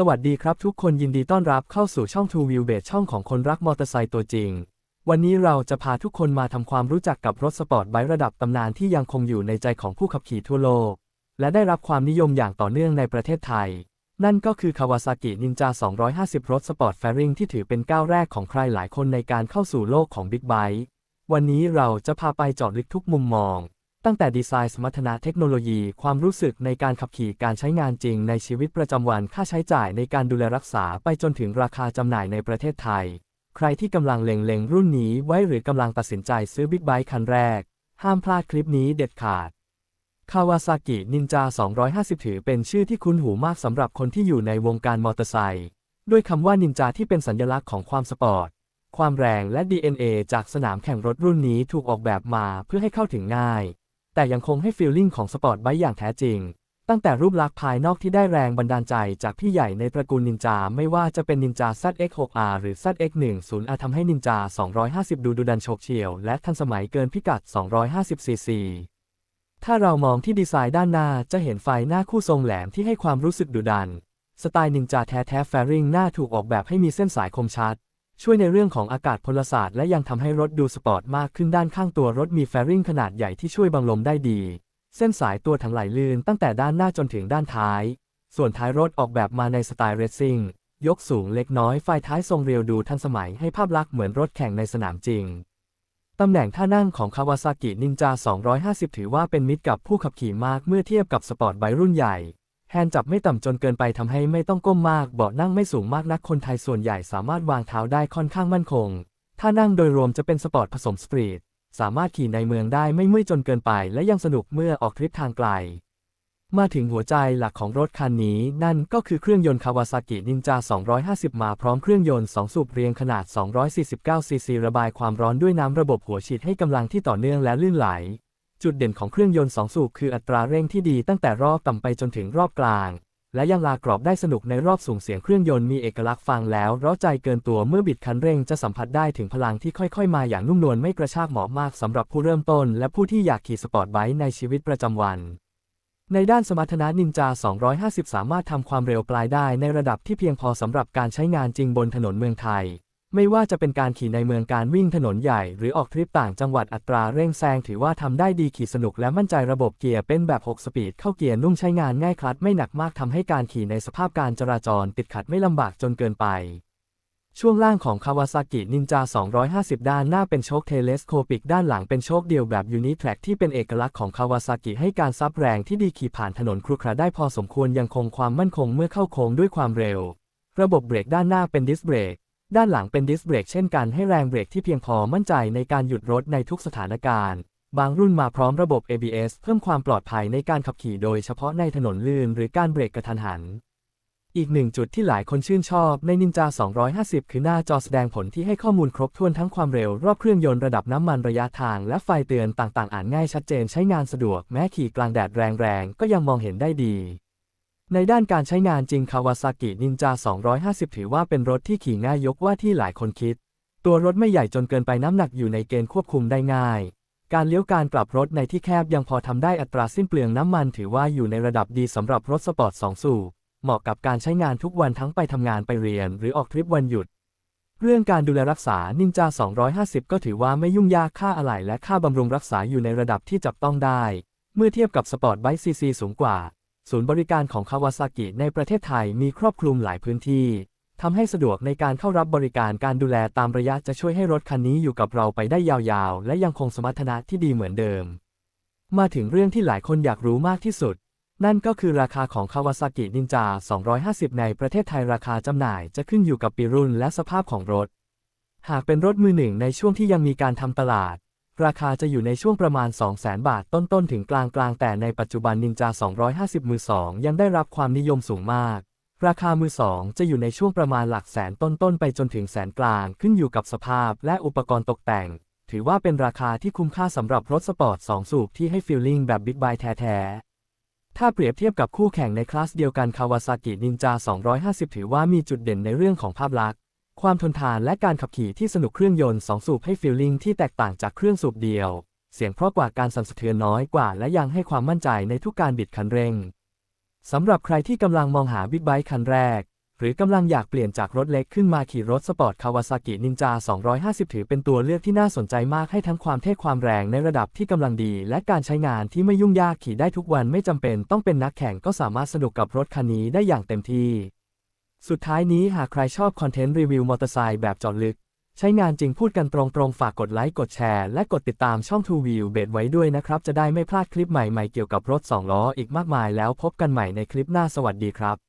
สวัสดีครับทุกคนยินดีต้อนรับเข้าสู่ช่อง True View b a s ช่องของคนรักมอเตอร์ไซค์ตัวจริง วันนี้เราจะพาทุกคนมาทำความรู้จักกับรถสปอร์ตไบค์ระดับตำนานที่ยังคงอยู่ในใจของผู้ขับขี่ทั่วโลก และได้รับความนิยมอย่างต่อเนื่องในประเทศไทย นั่นก็คือ Kawasaki Ninja 250 รถสปอร์ตแฟริงที่ถือเป็นก้าวแรกของใครหลายคนในการเข้าสู่โลกของบิ๊กไบค์วันนี้เราจะพาไปเจาะลึกทุกมุมมอง ตั้งแต่ดีไซน์สมรรถนะเทคโนโลยี ความรู้สึกในการขับขี่การใช้งานจริงในชีวิตประจำวันค่าใช้จ่ายในการดูแลรักษาไปจนถึงราคาจำหน่ายในประเทศไทย ใครที่กำลังเล็งๆรุ่นนี้ไว้หรือกำลังตัดสินใจซื้อบิ๊กไบค์คันแรก ห้ามพลาดคลิปนี้เด็ดขาดคาวาซากินินจา 250 ถือเป็นชื่อที่คุ้นหูมากสำหรับคนที่อยู่ในวงการมอเตอร์ไซค์ด้วยคำว่านินจาที่เป็นสัญลักษณ์ของความสปอร์ต ความแรงและ DNA จากสนามแข่งรถรุ่นนี้ถูกออกแบบมาเพื่อให้เข้าถึงง่าย แต่ยังคงให้ฟีลลิ่งของสปอร์ตไบค์อย่างแท้จริง ตั้งแต่รูปลักษณ์ภายนอกที่ได้แรงบันดาลใจจากพี่ใหญ่ในตระกูลนินจา ไม่ว่าจะเป็นนินจา ZX6R หรือ ZX10R ทำให้นินจา 250 ดูดุดันโฉบเฉี่ยว และทันสมัยเกินพิกัด 250cc ถ้าเรามองที่ดีไซน์ด้านหน้าจะเห็นไฟหน้าคู่ทรงแหลมที่ให้ความรู้สึกดุดัน สไตล์นินจาแท้ๆแฟริงหน้าถูกออกแบบให้มีเส้นสายคมชัด ช่วยในเรื่องของอากาศพลศาสตร์และยังทำให้รถดูสปอร์ตมากขึ้นด้านข้างตัวรถมีแฟริงขนาดใหญ่ที่ช่วยบังลมได้ดี เส้นสายตัวถังไหลลื่นตั้งแต่ด้านหน้าจนถึงด้านท้าย ส่วนท้ายรถออกแบบมาในสไตล์เรซซิ่งยกสูงเล็กน้อยไฟท้ายทรงเรียวดูทันสมัยให้ภาพลักษณ์เหมือนรถแข่งในสนามจริง ตำแหน่งท่านั่งของ Kawasaki Ninja 250 ถือว่าเป็นมิตรกับผู้ขับขี่มากเมื่อเทียบกับสปอร์ตไบรุ่นใหญ่ แฮนด์จับไม่ต่ำจนเกินไปทำให้ไม่ต้องก้มมาก เบาะนั่งไม่สูงมากนักคนไทยส่วนใหญ่สามารถวางเท้าได้ค่อนข้างมั่นคงท่านั่งโดยรวมจะเป็นสปอร์ตผสมสตรีท สามารถขี่ในเมืองได้ไม่เมื่อยจนเกินไป และยังสนุกเมื่อออกทริปทางไกล มาถึงหัวใจหลักของรถคันนี้ นั่นก็คือเครื่องยนต์ Kawasaki Ninja 250 มาพร้อมเครื่องยนต์ 2 สูบเรียงขนาด 249 ซีซีระบายความร้อนด้วยน้ำระบบหัวฉีดให้กำลังที่ต่อเนื่องและลื่นไหล จุดเด่นของเครื่องยนต์2สูบคืออัตราเร่งที่ดีตั้งแต่รอบต่ำไปจนถึงรอบกลาง และยังลากรอบได้สนุกในรอบสูงเสียงเครื่องยนต์มีเอกลักษณ์ฟังแล้วร้าใจเกินตัวเมื่อบิดคันเร่งจะสัมผัสได้ถึงพลังที่ค่อยๆ มาอย่างนุ่มนวลไม่กระชากเหมาะมากสำหรับผู้เริ่มต้น และผู้ที่อยากขี่สปอร์ตไบค์ในชีวิตประจำวันในด้านสมรรถนะนินจา 250 สามารถทำความเร็วปลายได้ในระดับที่เพียงพอสำหรับการใช้งานจริงบนถนนเมืองไทย ไม่ว่าจะเป็นการขี่ในเมืองการวิ่งถนนใหญ่ หรือออกทริปต่างจังหวัดอัตราเร่งแซงถือว่าทำได้ดีขี่สนุกและมั่นใจระบบเกียร์เป็นแบบ 6 สปีด เข้าเกียร์นุ่มใช้งานง่ายคลัดไม่หนักมากทำให้การขี่ในสภาพการจราจรติดขัดไม่ลำบากจนเกินไปช่วงล่างของ Kawasaki Ninja 250 ด้านหน้าเป็นโชคเทเลสโคปิก ด้านหลังเป็นโชคเดียวแบบยูนิแทร็กที่เป็นเอกลักษณ์ของ Kawasaki ให้การซับแรงที่ดีขี่ผ่านถนนครุขระได้พอสมควรยังคงความมั่นคงเมื่อเข้าโค้งด้วยความเร็ว ระบบเบรกด้านหน้าเป็นดิสเบรก ด้านหลังเป็นดิสเบรกเช่นกันให้แรงเบรกที่เพียงพอมั่นใจในการหยุดรถในทุกสถานการณ์ บางรุ่นมาพร้อมระบบ ABS เพิ่มความปลอดภัยในการขับขี่โดยเฉพาะในถนนลื่นหรือการเบรกกระทันหัน อีกหนึ่งจุดที่หลายคนชื่นชอบใน Ninja 250 คือหน้าจอแสดงผลที่ให้ข้อมูลครบถ้วนทั้งความเร็วรอบเครื่องยนต์ระดับน้ำมันระยะทางและไฟเตือนต่างๆ อ่านง่ายชัดเจนใช้งานสะดวกแม้ขี่กลางแดดแรงๆก็ยังมองเห็นได้ดี ในด้านการใช้งานจริง Kawasaki Ninja 250 ถือว่าเป็นรถที่ขี่ง่ายยกว่าที่หลายคนคิด ตัวรถไม่ใหญ่จนเกินไปน้ำหนักอยู่ในเกณฑ์ควบคุมได้ง่าย การเลี้ยวการกลับรถในที่แคบยังพอทำได้อัตราสิ้นเปลืองน้ำมันถือว่าอยู่ในระดับดีสำหรับรถสปอร์ต 2 สูบเหมาะกับการใช้งานทุกวันทั้งไปทำงานไปเรียน หรือออกทริปวันหยุด เรื่องการดูแลรักษานินจา 250 ก็ถือว่าไม่ยุ่งยากค่าอะไหล่และค่าบำรุงรักษาอยู่ในระดับที่จับต้องได้ เมื่อเทียบกับสปอร์ตไบค์ซีซีสูงกว่า ศูนย์บริการของคาวาซากิในประเทศไทยมีครอบคลุมหลายพื้นที่ทำให้สะดวกในการเข้ารับบริการการดูแลตามระยะจะช่วยให้รถคันนี้อยู่กับเราไปได้ยาวๆ และยังคงสมรรถนะที่ดีเหมือนเดิม มาถึงเรื่องที่หลายคนอยากรู้มากที่สุด นั่นก็คือราคาของ Kawasaki Ninja 250 ในประเทศไทยราคาจำหน่ายจะขึ้นอยู่กับปีรุ่นและสภาพของรถ หากเป็นรถมือหนึ่งในช่วงที่ยังมีการทำตลาด ราคาจะอยู่ในช่วงประมาณ 200,000 บาทต้นๆ ถึงกลางๆ แต่ในปัจจุบัน Ninja 250 มือ 2 ยังได้รับความนิยมสูงมาก ราคามือ 2 จะอยู่ในช่วงประมาณหลักแสนต้นๆ ไปจนถึงแสนกลาง ขึ้นอยู่กับสภาพและอุปกรณ์ตกแต่ง ถือว่าเป็นราคาที่คุ้มค่าสำหรับรถสปอร์ต 2 สูบที่ให้ฟีลลิ่งแบบบิ๊กไบค์แท้ๆ ถ้าเปรียบเทียบกับคู่แข่งในคลาสเดียวกัน Kawasaki Ninja 250 ถือว่ามีจุดเด่นในเรื่องของภาพลักษณ์ ความทนทานและการขับขี่ที่สนุกเครื่องยนต์2สูบให้ฟีลลิ่งที่แตกต่างจากเครื่องสูบเดียว เสียงเพราะกว่าการสั่นสะเทือนน้อยกว่าและยังให้ความมั่นใจในทุกการบิดคันเร่ง สำหรับใครที่กำลังมองหาบิ๊กไบค์คันแรก หรือกำลังอยากเปลี่ยนจากรถเล็กขึ้นมาขี่รถสปอร์ตคาวาซากินินจา 250 ถือเป็นตัวเลือกที่น่าสนใจมากให้ทั้งความเท่ความแรงในระดับที่กำลังดี และการใช้งานที่ไม่ยุ่งยากขี่ได้ทุกวันไม่จำเป็นต้องเป็นนักแข่งก็สามารถสนุกกับรถคันนี้ได้อย่างเต็มที่ สุดท้ายนี้หากใครชอบคอนเทนต์รีวิวมอเตอร์ไซค์แบบจอดลึก ใช้งานจริงพูดกันตรงๆ ฝากกดไลค์กดแชร์ และกดติดตามช่อง Two Wheel b e ไว้ด้วยนะครับ จะได้ไม่พลาดคลิปใหม่ๆ เกี่ยวกับรถ 2 ล้ออีกมากมายแล้วพบกันใหม่ในคลิปหน้าสวัสดีครับ